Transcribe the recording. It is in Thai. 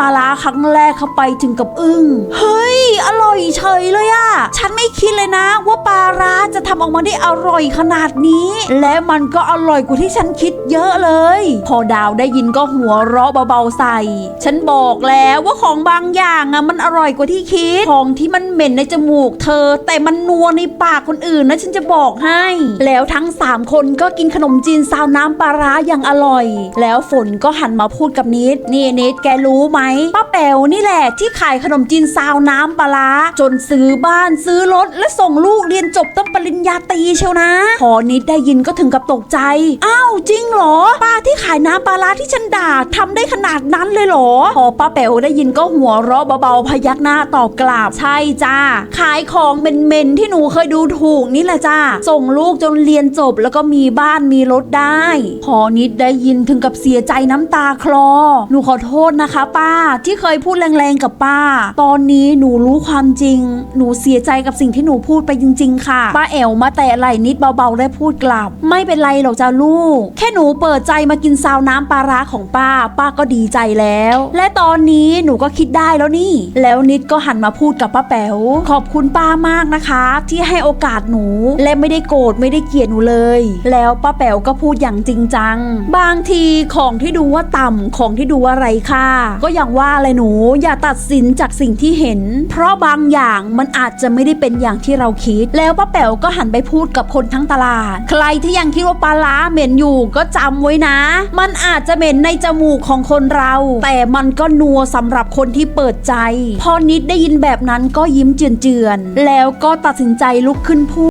ปลาร้าครั้งแรกเข้าไปถึงกับอึ้ง เฮ้ย อร่อยเฉยเลยอะ ฉันไม่คิดเลยนะ ว่าปลาร้าจะทำออกมาได้อร่อยขนาดนี้ และมันก็อร่อยกว่าที่ฉันคิดเยอะเลย พอดาวได้ยินก็หัวเราะเบาๆใส่ ฉันบอกแล้วว่าของบางอย่างอะมันอร่อยกว่าที่คิด ของที่มันเหม็นในจมูกเธอ แต่มันนัวในปากคนอื่นนะฉันจะบอกให้ แล้วทั้ง 3 คนก็กินขนมจีนซาวน้ำปลาร้าอย่างอร่อย แล้วฝนก็หันมาพูดกับนิด นี่นิดแกรู้ไหมป้า ป๋วนี่แหละที่ขายขนมจีนซาวน้ำปลาจนซื้อบ้านซื้อรถและส่งลูกเรียนจบต้องปริญญาตรีเชียวนะ พอนิดได้ยินก็ถึงกับตกใจ อ้าวจริงเหรอ ป้าที่ขายน้ำปลาที่ฉันด่าทำได้ขนาดนั้นเลยเหรอ พอป้าแป๋วได้ยินก็หัวเราะเบาๆพยักหน้าตอบกลับใช่จ้าขายของเป็นเมนที่หนูเคยดูถูกนี่แหละจ้าส่งลูกจนเรียนจบแล้วก็มีบ้านมีรถได้ พอนิดได้ยินถึงกับเสียใจน้ำตาคลอ หนูขอโทษนะคะ ป้าที่เคยพูดแรงๆกับป้า ตอนนี้หนูรู้ความจริง หนูเสียใจกับสิ่งที่หนูพูดไปจริง ๆ ค่ะ ป้าแอวมาแต่ไหล่นิดเบาๆได้พูดกลับ ไม่เป็นไรหรอกจ้าลูก แค่หนูเปิดใจมากินซาวน้ำปลาร้าของป้า ป้าก็ดีใจแล้ว และตอนนี้หนูก็คิดได้แล้วนี่ แล้วนิดก็หันมาพูดกับป้าแป๋วขอบคุณป้ามากนะคะ ที่ให้โอกาสหนูและไม่ได้โกรธไม่ได้เกลียดหนูเลย แล้วป้าแป๋วก็พูดอย่างจริงจัง บางทีของที่ดูว่าต่ำของที่ดูว่าไรค่าก็อย่างว่าเลยหนูอย่าตัดสินจากสิ่งที่เห็น เพราะบางอย่างมันอาจจะไม่ได้เป็นอย่างที่เราคิด แล้วป้าแป๋วก็หันไปพูดกับคนทั้งตลาด ใครที่ยังคิดว่าปลาร้าเหม็นอยู่ก็จำไว้นะ มันอาจจะเหม็นในจมูกของคนเรา แต่มันก็นัวสำหรับคนที่เปิดใจ พอนิดได้ยินแบบนั้นก็ยิ้มเจือนๆแล้วก็ตัดสินใจลุกขึ้นพูด